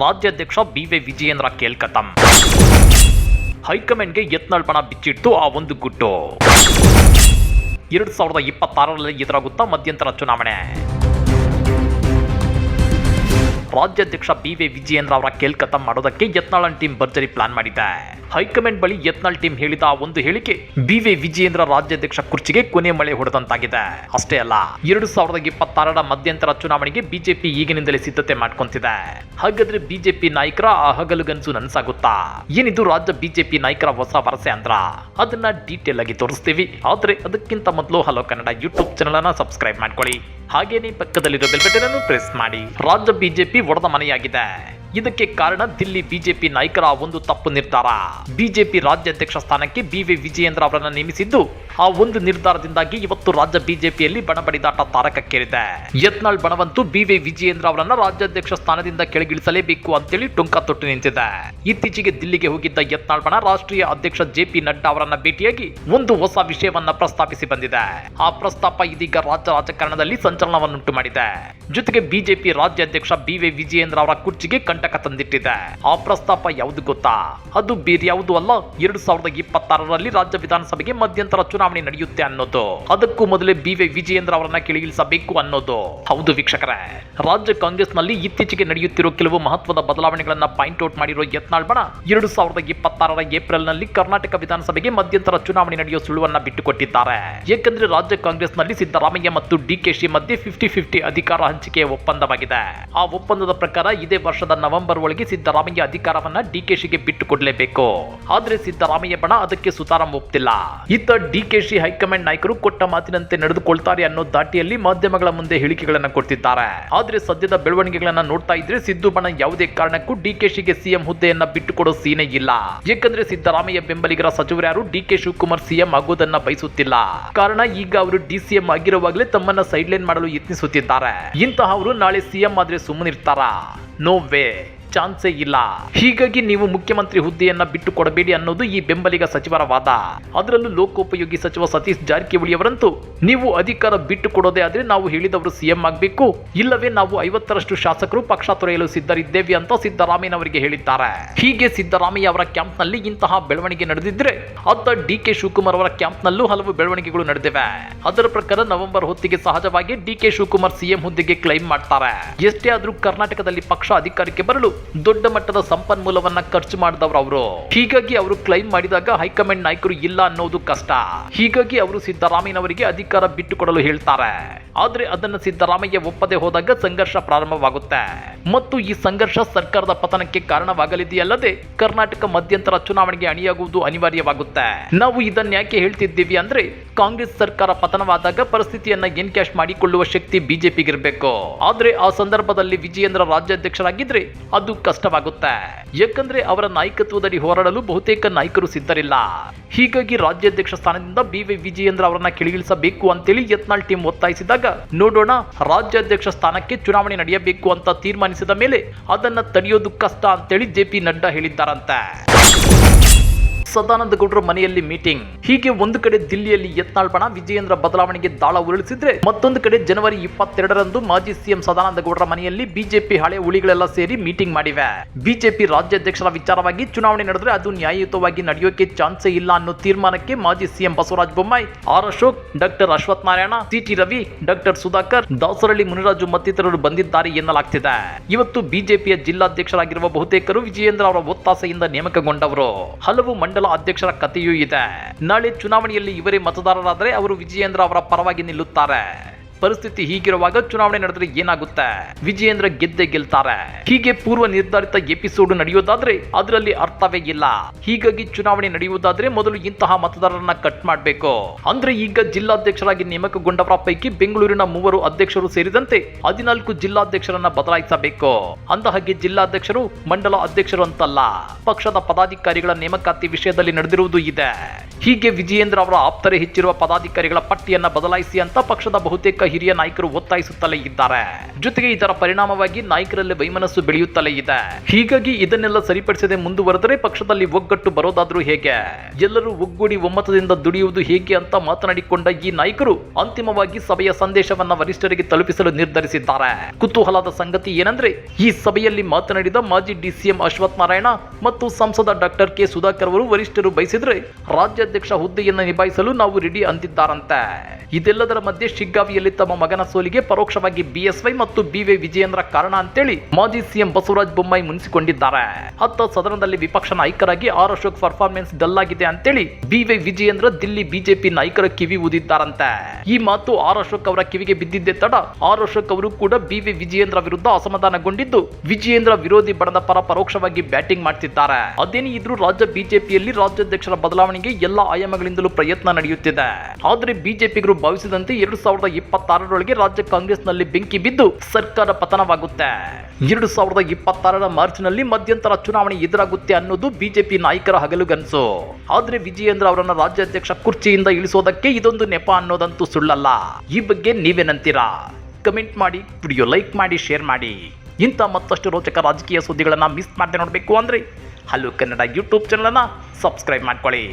ರಾಜ್ಯಾಧ್ಯಕ್ಷ B V Vijayendra ಕೇಲ್ಕತಂ ಹೈಕಮಾಂಡ್ಗೆ ಯತ್ನಾಳ್ಪಣ ಬಿಚ್ಚಿಟ್ಟು ಆ ಒಂದು ಗುಟ್ಟು ಎರಡು ಸಾವಿರದ ಇಪ್ಪತ್ತಾರರಲ್ಲಿ ಎದುರಾಗುತ್ತಾ ಮಧ್ಯಂತರ ಚುನಾವಣೆ. ರಾಜ್ಯಾಧ್ಯಕ್ಷ ಬಿ ವಿ ವಿಜಯೇಂದ್ರ ಅವರ ಕೇಲ್ಕತಂ ಮಾಡೋದಕ್ಕೆ ಯತ್ನಾಳನ್ ಟೀಮ್ ಭರ್ಜರಿ ಪ್ಲಾನ್ ಮಾಡಿದೆ. ಹೈಕಮಾಂಡ್ ಬಳಿ ಯತ್ನಾಳ್ ಟೀಮ್ ಹೇಳಿದ ಆ ಒಂದು ಹೇಳಿಕೆ ಬಿ ವಿ ವಿಜಯೇಂದ್ರ ರಾಜ್ಯಾಧ್ಯಕ್ಷ ಕುರ್ಚಿಗೆ ಕೊನೆ ಮಳೆ ಹೊಡೆದಂತಾಗಿದೆ. ಅಷ್ಟೇ ಅಲ್ಲ, ಎರಡು ಸಾವಿರದ ಇಪ್ಪತ್ತಾರರ ಮಧ್ಯಂತರ ಚುನಾವಣೆಗೆ ಬಿಜೆಪಿ ಈಗಿನಿಂದಲೇ ಸಿದ್ಧತೆ ಮಾಡ್ಕೊಂತಿದೆ. ಹಾಗಾದ್ರೆ ಬಿಜೆಪಿ ನಾಯಕರ ಆ ಹಗಲುಗನ್ಸು ನನ್ಸಾಗುತ್ತಾ? ಏನಿದು ರಾಜ್ಯ ಬಿಜೆಪಿ ನಾಯಕರ ಹೊಸ ವರಸೆ ಅಂದ್ರ? ಅದನ್ನ ಡೀಟೇಲ್ ಆಗಿ ತೋರಿಸ್ತೀವಿ. ಆದ್ರೆ ಅದಕ್ಕಿಂತ ಮೊದಲು ಹಲೋ ಕನ್ನಡ ಯೂಟ್ಯೂಬ್ ಚಾನಲ್ ಅನ್ನ ಸಬ್ಸ್ಕ್ರೈಬ್ ಮಾಡ್ಕೊಳ್ಳಿ. ಹಾಗೇನೆ ಪಕ್ಕದಲ್ಲಿರೋ ಬೆಲ್ ಬಟನ್ ಅನ್ನು ಪ್ರೆಸ್ ಮಾಡಿ. ರಾಜ್ಯ ಬಿಜೆಪಿ ಒಡೆದ ಮನೆಯಾಗಿದೆ. ಇದಕ್ಕೆ ಕಾರಣ ದಿಲ್ಲಿ ಬಿಜೆಪಿ ನಾಯಕರ ಒಂದು ತಪ್ಪು ನಿರ್ಧಾರ. ಬಿಜೆಪಿ ರಾಜ್ಯಾಧ್ಯಕ್ಷ ಸ್ಥಾನಕ್ಕೆ ಬಿ ವಿ ವಿಜಯೇಂದ್ರ ಅವರನ್ನು ನೇಮಿಸಿದ್ದು ಆ ಒಂದು ನಿರ್ಧಾರದಿಂದಾಗಿ ಇವತ್ತು ರಾಜ್ಯ ಬಿಜೆಪಿಯಲ್ಲಿ ಬಣಬಡಿದಾಟ ತಾರಕಕ್ಕೇರಿದೆ. ಯತ್ನಾಳ್ ಬಣವಂತೂ ಬಿ ವಿ ವಿಜಯೇಂದ್ರ ಅವರನ್ನ ರಾಜ್ಯಾಧ್ಯಕ್ಷ ಸ್ಥಾನದಿಂದ ಕೆಳಗಿಳಿಸಲೇಬೇಕು ಅಂತೇಳಿ ಟೊಂಕ ತೊಟ್ಟು ನಿಂತಿದೆ. ಇತ್ತೀಚೆಗೆ ದಿಲ್ಲಿಗೆ ಹೋಗಿದ್ದ ಯತ್ನಾಳ್ ಬಣ ರಾಷ್ಟ್ರೀಯ ಅಧ್ಯಕ್ಷ ಜೆ ಪಿ ನಡ್ಡಾ ಅವರನ್ನ ಭೇಟಿಯಾಗಿ ಒಂದು ಹೊಸ ವಿಷಯವನ್ನ ಪ್ರಸ್ತಾಪಿಸಿ ಬಂದಿದೆ. ಆ ಪ್ರಸ್ತಾಪ ಇದೀಗ ರಾಜ್ಯ ರಾಜಕಾರಣದಲ್ಲಿ ಸಂಚಲನವನ್ನುಂಟು ಮಾಡಿದೆ. ಜೊತೆಗೆ ಬಿಜೆಪಿ ರಾಜ್ಯಾಧ್ಯಕ್ಷ ಬಿ ವಿ ವಿಜಯೇಂದ್ರ ಅವರ ಕುರ್ಚಿಗೆ ಕಂಟಕ ತಂದಿಟ್ಟಿದೆ. ಆ ಪ್ರಸ್ತಾಪ ಯಾವುದು ಗೊತ್ತಾ? ಅದು ಬೇರೆ ಯಾವುದು ಅಲ್ಲ, ಎರಡು ಸಾವಿರದ ಇಪ್ಪತ್ತಾರರಲ್ಲಿ ರಾಜ್ಯ ವಿಧಾನಸಭೆಗೆ ಮಧ್ಯಂತರ ಚುನಾವಣೆ ನಡೆಯುತ್ತೆ ಅನ್ನೋದು. ಅದಕ್ಕೂ ಮೊದಲೇ ಬಿ ವೈ ವಿಜಯೇಂದ್ರ ಅವರನ್ನ ಕೆಳಗಿಳಿಸಬೇಕು ಅನ್ನೋದು. ಹೌದು ವೀಕ್ಷಕರೇ. ರಾಜ್ಯ ಕಾಂಗ್ರೆಸ್ನಲ್ಲಿ ಇತ್ತೀಚೆಗೆ ನಡೆಯುತ್ತಿರುವ ಕೆಲವು ಮಹತ್ವದ ಬದಲಾವಣೆಗಳನ್ನ ಪಾಯಿಂಟ್ ಔಟ್ ಮಾಡಿರೋ ಯತ್ನಾಳ್ ಬಣ ಎರಡು ಸಾವಿರದ ಇಪ್ಪತ್ತಾರರ ಏಪ್ರಿಲ್ನಲ್ಲಿ ಕರ್ನಾಟಕ ವಿಧಾನಸಭೆಗೆ ಮಧ್ಯಂತರ ಚುನಾವಣೆ ನಡೆಯುವ ಸುಳುವನ್ನ ಬಿಟ್ಟುಕೊಟ್ಟಿದ್ದಾರೆ. ಏಕೆಂದ್ರೆ ರಾಜ್ಯ ಕಾಂಗ್ರೆಸ್ನಲ್ಲಿ ಸಿದ್ದರಾಮಯ್ಯ ಮತ್ತು ಡಿಕೆಶಿ ಮಧ್ಯೆ ಫಿಫ್ಟಿ ಫಿಫ್ಟಿ ಅಧಿಕಾರ ಹಂಚಿಕೆಯ ಒಪ್ಪಂದವಾಗಿದೆ. ಆ ಒಪ್ಪಂದದ ಪ್ರಕಾರ ಇದೇ ವರ್ಷದ ನವೆಂಬರ್ ಒಳಗೆ ಸಿದ್ದರಾಮಯ್ಯ ಅಧಿಕಾರವನ್ನ ಡಿಕೆಶಿಗೆ ಬಿಟ್ಟು ಕೊಡಲೇಬೇಕು ಆದ್ರೆ ಸಿದ್ದರಾಮಯ್ಯ ಬಣ ಅದಕ್ಕೆ ಸುತಾರಾಮ್ ಒಪ್ತಿಲ್ಲ. ಇತ್ತ ಡಿಕೆಶಿ ಹೈಕಮಾಂಡ್ ನಾಯಕರು ಕೊಟ್ಟ ಮಾತಿನಂತೆ ನಡೆದುಕೊಳ್ತಾರೆ ಅನ್ನೋ ದಾಟಿಯಲ್ಲಿ ಮಾಧ್ಯಮಗಳ ಮುಂದೆ ಹೇಳಿಕೆಗಳನ್ನ ಕೊಡ್ತಿದ್ದಾರೆ. ಆದ್ರೆ ಸದ್ಯದ ಬೆಳವಣಿಗೆಗಳನ್ನ ನೋಡ್ತಾ ಇದ್ರೆ ಸಿದ್ದು ಬಣ ಯಾವುದೇ ಕಾರಣಕ್ಕೂ ಡಿಕೆಶಿಗೆ ಸಿಎಂ ಹುದ್ದೆಯನ್ನ ಬಿಟ್ಟುಕೊಡೋ ಸೀನೆ ಇಲ್ಲ. ಏಕೆಂದ್ರೆ ಸಿದ್ದರಾಮಯ್ಯ ಬೆಂಬಲಿಗರ ಸಚಿವರ್ಯಾರು ಡಿಕೆ ಶಿವಕುಮಾರ್ ಸಿಎಂ ಆಗೋದನ್ನ ಬಯಸುತ್ತಿಲ್ಲ. ಕಾರಣ ಈಗ ಅವರು ಡಿಸಿಎಂ ಆಗಿರುವಾಗಲೇ ತಮ್ಮನ್ನ ಸೈಡ್ ಲೈನ್ ಮಾಡಲು ಯತ್ನಿಸುತ್ತಿದ್ದಾರೆ. ಇಂತಹವರು ನಾಳೆ ಸಿಎಂ ಆದ್ರೆ ಸುಮ್ಮನಿರ್ತಾರಾ? No way. ಚಾನ್ಸೇ ಇಲ್ಲ. ಹೀಗಾಗಿ ನೀವು ಮುಖ್ಯಮಂತ್ರಿ ಹುದ್ದೆಯನ್ನ ಬಿಟ್ಟು ಕೊಡಬೇಡಿ ಅನ್ನೋದು ಈ ಬೆಂಬಲಿಗ ಸಚಿವರ ವಾದ. ಅದರಲ್ಲೂ ಲೋಕೋಪಯೋಗಿ ಸಚಿವ ಸತೀಶ್ ಜಾರಕಿಹೊಳಿ ಅವರಂತೂ, ನೀವು ಅಧಿಕಾರ ಬಿಟ್ಟು ಕೊಡೋದೇ ಆದ್ರೆ ನಾವು ಹೇಳಿದವರು ಸಿಎಂ ಆಗಬೇಕು, ಇಲ್ಲವೇ ನಾವು ಐವತ್ತರಷ್ಟು ಶಾಸಕರು ಪಕ್ಷ ತೊರೆಯಲು ಸಿದ್ಧರಿದ್ದೇವೆ ಅಂತ ಸಿದ್ದರಾಮಯ್ಯನವರಿಗೆ ಹೇಳಿದ್ದಾರೆ. ಹೀಗೆ ಸಿದ್ದರಾಮಯ್ಯ ಅವರ ಕ್ಯಾಂಪ್ನಲ್ಲಿ ಇಂತಹ ಬೆಳವಣಿಗೆ ನಡೆದಿದ್ರೆ ಅತ್ತ ಡಿ ಕೆ ಶಿವಕುಮಾರ್ ಅವರ ಕ್ಯಾಂಪ್ನಲ್ಲೂ ಹಲವು ಬೆಳವಣಿಗೆಗಳು ನಡೆದಿವೆ. ಅದರ ಪ್ರಕಾರ ನವೆಂಬರ್ ಹೊತ್ತಿಗೆ ಸಹಜವಾಗಿ ಡಿ ಕೆ ಶಿವಕುಮಾರ್ ಸಿಎಂ ಹುದ್ದೆಗೆ ಕ್ಲೈಮ್ ಮಾಡ್ತಾರೆ. ಎಷ್ಟೇ ಆದ್ರೂ ಕರ್ನಾಟಕದಲ್ಲಿ ಪಕ್ಷ ಅಧಿಕಾರಕ್ಕೆ ಬರಲು ದೊಡ್ಡ ಮಟ್ಟದ ಸಂಪನ್ಮೂಲವನ್ನ ಖರ್ಚು ಮಾಡಿದವರು ಅವರು. ಹೀಗಾಗಿ ಅವರು ಕ್ಲೈಮ್ ಮಾಡಿದಾಗ ಹೈಕಮಾಂಡ್ ನಾಯಕರು ಇಲ್ಲ ಅನ್ನೋದು ಕಷ್ಟ. ಹೀಗಾಗಿ ಅವರು ಸಿದ್ದರಾಮಯ್ಯನವರಿಗೆ ಅಧಿಕಾರ ಬಿಟ್ಟುಕೊಡಲು ಹೇಳ್ತಾರೆ. ಆದ್ರೆ ಅದನ್ನು ಸಿದ್ದರಾಮಯ್ಯ ಒಪ್ಪದೆ ಹೋದಾಗ ಸಂಘರ್ಷ ಪ್ರಾರಂಭವಾಗುತ್ತೆ. ಮತ್ತು ಈ ಸಂಘರ್ಷ ಸರ್ಕಾರದ ಪತನಕ್ಕೆ ಕಾರಣವಾಗಲಿದೆಯಲ್ಲದೆ ಕರ್ನಾಟಕ ಮಧ್ಯಂತರ ಚುನಾವಣೆಗೆ ಅಣಿಯಾಗುವುದು ಅನಿವಾರ್ಯವಾಗುತ್ತೆ. ನಾವು ಇದನ್ನ ಯಾಕೆ ಹೇಳ್ತಿದ್ದೀವಿ ಅಂದ್ರೆ ಕಾಂಗ್ರೆಸ್ ಸರ್ಕಾರ ಪತನವಾದಾಗ ಪರಿಸ್ಥಿತಿಯನ್ನ ಎನ್ಕ್ಯಾಶ್ ಮಾಡಿಕೊಳ್ಳುವ ಶಕ್ತಿ ಬಿಜೆಪಿಗಿರ್ಬೇಕು. ಆದ್ರೆ ಆ ಸಂದರ್ಭದಲ್ಲಿ ವಿಜಯೇಂದ್ರ ರಾಜ್ಯಾಧ್ಯಕ್ಷರಾಗಿದ್ರೆ ಅದು ಕಷ್ಟವಾಗುತ್ತೆ. ಯಾಕಂದ್ರೆ ಅವರ ನಾಯಕತ್ವದಲ್ಲಿ ಹೋರಾಡಲು ಬಹುತೇಕ ನಾಯಕರು ಸಿದ್ಧರಿಲ್ಲ. ಹೀಗಾಗಿ ರಾಜ್ಯಾಧ್ಯಕ್ಷ ಸ್ಥಾನದಿಂದ ಬಿ ವಿಜಯೇಂದ್ರ ಅವರನ್ನ ಕೆಳಗಿಳಿಸಬೇಕು ಅಂತೇಳಿ ಯತ್ನಾಳ್ ಟೀಮ್ ಒತ್ತಾಯಿಸಿದಾಗ, ನೋಡೋಣ ರಾಜ್ಯಾಧ್ಯಕ್ಷ ಸ್ಥಾನಕ್ಕೆ ಚುನಾವಣೆ ನಡೆಯಬೇಕು ಅಂತ ತೀರ್ಮಾನಿಸಿದ ಮೇಲೆ ಅದನ್ನ ತಡೆಯೋದು ಕಷ್ಟ ಅಂತೇಳಿ ಜೆ ಪಿ ನಡ್ಡಾ ಹೇಳಿದ್ದಾರಂತೆ. ಸದಾನಂದ ಗೌಡರ ಮನೆಯಲ್ಲಿ ಮೀಟಿಂಗ್ ಹೀಗೆ ಒಂದು ಕಡೆ ದಿಲ್ಲಿಯಲ್ಲಿ ಯತ್ನಾಳ್ಪಣ ವಿಜಯೇಂದ್ರ ಬದಲಾವಣೆಗೆ ದಾಳ ಉರುಳಿಸಿದ್ರೆ ಮತ್ತೊಂದು ಕಡೆ ಜನವರಿ ಇಪ್ಪತ್ತೆರಡರಂದು ಮಾಜಿ ಸಿಎಂ ಸದಾನಂದ ಗೌಡರ ಮನೆಯಲ್ಲಿ ಬಿಜೆಪಿ ಹಳೆ ಉಳಿಗಳೆಲ್ಲ ಸೇರಿ ಮೀಟಿಂಗ್ ಮಾಡಿವೆ. ಬಿಜೆಪಿ ರಾಜ್ಯಾಧ್ಯಕ್ಷರ ವಿಚಾರವಾಗಿ ಚುನಾವಣೆ ನಡೆದ್ರೆ ಅದು ನ್ಯಾಯಯುತವಾಗಿ ನಡೆಯೋಕೆ ಚಾನ್ಸ್ ಇಲ್ಲ ಅನ್ನೋ ತೀರ್ಮಾನಕ್ಕೆ ಮಾಜಿ CM Basavaraj Bommai, R Ashok, doctor Ashwath Narayan, C T Ravi, doctor Sudhakar, Dasarahalli Muniraju ಮತ್ತಿತರರು ಬಂದಿದ್ದಾರೆ ಎನ್ನಲಾಗ್ತಿದೆ. ಇವತ್ತು ಬಿಜೆಪಿಯ ಜಿಲ್ಲಾಧ್ಯಕ್ಷರಾಗಿರುವ ಬಹುತೇಕರು ವಿಜಯೇಂದ್ರ ಅವರ ಒತ್ತಾಸೆಯಿಂದ ನೇಮಕಗೊಂಡವರು. ಹಲವು ಮಂಡಲ ಅಧ್ಯಕ್ಷರ ಕಥೆಯೂ ಇದೆ. ನಾಳೆ ಚುನಾವಣೆಯಲ್ಲಿ ಇವರೇ ಮತದಾರರಾದರೆ ಅವರು ವಿಜಯೇಂದ್ರ ಅವರ ಪರವಾಗಿ ನಿಲ್ಲುತ್ತಾರೆ. ಪರಿಸ್ಥಿತಿ ಹೀಗಿರುವಾಗ ಚುನಾವಣೆ ನಡೆದ್ರೆ ಏನಾಗುತ್ತೆ? ವಿಜಯೇಂದ್ರ ಗೆದ್ದೆ ಗೆಲ್ತಾರೆ. ಹೀಗೆ ಪೂರ್ವ ನಿರ್ಧಾರಿತ ಎಪಿಸೋಡ್ ನಡೆಯೋದಾದ್ರೆ ಅದರಲ್ಲಿ ಅರ್ಥವೇ ಇಲ್ಲ. ಹೀಗಾಗಿ ಚುನಾವಣೆ ನಡೆಯುವುದಾದ್ರೆ ಮೊದಲು ಇಂತಹ ಮತದಾರರನ್ನ ಕಟ್ ಮಾಡಬೇಕು. ಅಂದ್ರೆ ಈಗ ಜಿಲ್ಲಾಧ್ಯಕ್ಷರಾಗಿ ನೇಮಕಗೊಂಡವರ ಪೈಕಿ ಬೆಂಗಳೂರಿನ ಮೂವರು ಅಧ್ಯಕ್ಷರು ಸೇರಿದಂತೆ ಹದಿನಾಲ್ಕು ಜಿಲ್ಲಾಧ್ಯಕ್ಷರನ್ನ ಬದಲಾಯಿಸಬೇಕು. ಅಂದ ಹಾಗೆ ಜಿಲ್ಲಾಧ್ಯಕ್ಷರು ಮಂಡಲ ಅಧ್ಯಕ್ಷರು ಅಂತಲ್ಲ, ಪಕ್ಷದ ಪದಾಧಿಕಾರಿಗಳ ನೇಮಕಾತಿ ವಿಷಯದಲ್ಲಿ ನಡೆದಿರುವುದು ಇದೆ. ಹೀಗೆ ವಿಜಯೇಂದ್ರ ಅವರ ಆಪ್ತರೆ ಹೆಚ್ಚಿರುವ ಪದಾಧಿಕಾರಿಗಳ ಪಟ್ಟಿಯನ್ನ ಬದಲಾಯಿಸಿ ಅಂತ ಪಕ್ಷದ ಬಹುತೇಕ ಹಿರಿಯ ನಾಯಕರು ಒತ್ತಾಯಿಸುತ್ತಲೇ ಇದ್ದಾರೆ. ಜೊತೆಗೆ ಇದರ ಪರಿಣಾಮವಾಗಿ ನಾಯಕರಲ್ಲಿ ವೈಮನಸ್ಸು ಬೆಳೆಯುತ್ತಲೇ ಇದೆ. ಹೀಗಾಗಿ ಇದನ್ನೆಲ್ಲ ಸರಿಪಡಿಸದೆ ಮುಂದುವರೆದರೆ ಪಕ್ಷದಲ್ಲಿ ಒಗ್ಗಟ್ಟು ಬರೋದಾದ್ರೂ ಹೇಗೆ? ಎಲ್ಲರೂ ಒಗ್ಗೂಡಿ ಒಮ್ಮತದಿಂದ ದುಡಿಯುವುದು ಹೇಗೆ ಅಂತ ಮಾತನಾಡಿಕೊಂಡ ಈ ನಾಯಕರು ಅಂತಿಮವಾಗಿ ಸಭೆಯ ಸಂದೇಶವನ್ನ ವರಿಷ್ಠರಿಗೆ ತಲುಪಿಸಲು ನಿರ್ಧರಿಸಿದ್ದಾರೆ. ಕುತೂಹಲದ ಸಂಗತಿ ಏನಂದ್ರೆ, ಈ ಸಭೆಯಲ್ಲಿ ಮಾತನಾಡಿದ ಮಾಜಿ ಡಿಸಿಎಂ ಅಶ್ವಥ್ ನಾರಾಯಣ ಮತ್ತು ಸಂಸದ ಡಾಕ್ಟರ್ ಕೆ ಸುಧಾಕರ್ ಅವರು ವರಿಷ್ಠರು ಬಯಸಿದ್ರೆ ರಾಜ್ಯಾಧ್ಯಕ್ಷ ಹುದ್ದೆಯನ್ನು ನಿಭಾಯಿಸಲು ನಾವು ರೆಡಿ ಅಂದಿದ್ದಾರಂತೆ. ಇದೆಲ್ಲದರ ಮಧ್ಯೆ ಶಿಗ್ಗಾವಿಯಲ್ಲಿ ತಮ್ಮ ಮಗನ ಸೋಲಿಗೆ ಪರೋಕ್ಷವಾಗಿ ಬಿಎಸ್ವೈ ಮತ್ತು ಬಿವೈ ವಿಜಯೇಂದ್ರ ಕಾರಣ ಅಂತೇಳಿ ಮಾಜಿ ಸಿಎಂ ಬಸವರಾಜ ಬೊಮ್ಮಾಯಿ ಮುನಿಸಿಕೊಂಡಿದ್ದಾರೆ. ಅತ್ತ ಸದನದಲ್ಲಿ ವಿಪಕ್ಷ ನಾಯಕರಾಗಿ ಆರ್ ಅಶೋಕ್ ಪರ್ಫಾರ್ಮೆನ್ಸ್ ಡಲ್ ಆಗಿದೆ ಅಂತೇಳಿ ಬಿವೈ ವಿಜಯೇಂದ್ರ ದಿಲ್ಲಿ ಬಿಜೆಪಿ ನಾಯಕರ ಕಿವಿ ಊದಿದ್ದಾರಂತೆ. ಈ ಮಾತು ಆರ್ ಅಶೋಕ್ ಅವರ ಕಿವಿಗೆ ಬಿದ್ದಿದ್ದೇ ತಡ. ಆರ್ ಅಶೋಕ್ ಅವರು ಕೂಡ ಬಿವಿ ವಿಜಯೇಂದ್ರ ವಿರುದ್ಧ ಅಸಮಾಧಾನಗೊಂಡಿದ್ದು ವಿಜಯೇಂದ್ರ ವಿರೋಧಿ ಬಣದ ಪರ ಪರೋಕ್ಷವಾಗಿ ಬ್ಯಾಟಿಂಗ್ ಮಾಡ್ತಿದ್ದಾರೆ. ಅದೇನೇ ಇದ್ರೂ ರಾಜ್ಯ ಬಿಜೆಪಿಯಲ್ಲಿ ರಾಜ್ಯಾಧ್ಯಕ್ಷರ ಬದಲಾವಣೆಗೆ ಎಲ್ಲ ಆಯಾಮಗಳಿಂದಲೂ ಪ್ರಯತ್ನ ನಡೆಯುತ್ತಿದೆ. ಆದರೆ ಬಿಜೆಪಿಗರು ಭಾವಿಸಿದಂತೆ ಎರಡು ಸಾವಿರದ ಇಪ್ಪತ್ತಾರರೊಳಗೆ ರಾಜ್ಯ ಕಾಂಗ್ರೆಸ್ನಲ್ಲಿ ಬೆಂಕಿ ಬಿದ್ದು ಸರ್ಕಾರ ಪತನವಾಗುತ್ತೆ. ಎರಡು ಸಾವಿರದ ಇಪ್ಪತ್ತಾರರ ಮಾರ್ಚ್ನಲ್ಲಿ ಮಧ್ಯಂತರ ಚುನಾವಣೆ ಎದುರಾಗುತ್ತೆ ಅನ್ನೋದು ಬಿಜೆಪಿ ನಾಯಕರ ಹಗಲುಗನಸು ಆದ್ರೆ ವಿಜಯೇಂದ್ರ ಅವರನ್ನ ರಾಜ್ಯಾಧ್ಯಕ್ಷ ಕುರ್ಚಿಯಿಂದ ಇಳಿಸೋದಕ್ಕೆ ಇದೊಂದು ನೆಪ ಅನ್ನೋದಂತೂ ಸುಳ್ಳಲ್ಲ. ಈ ಬಗ್ಗೆ ನೀವೇನಂತೀರಾ ಕಮೆಂಟ್ ಮಾಡಿ, ವಿಡಿಯೋ ಲೈಕ್ ಮಾಡಿ, ಶೇರ್ ಮಾಡಿ. ಇಂಥ ಮತ್ತಷ್ಟು ರೋಚಕ ರಾಜಕೀಯ ಸುದ್ದಿಗಳನ್ನು ಮಿಸ್ ಮಾಡದೆ ನೋಡಬೇಕು ಅಂದರೆ ಹಲೋ ಕನ್ನಡ ಯೂಟ್ಯೂಬ್ ಚಾನಲನ್ನು ಸಬ್ಸ್ಕ್ರೈಬ್ ಮಾಡ್ಕೊಳ್ಳಿ.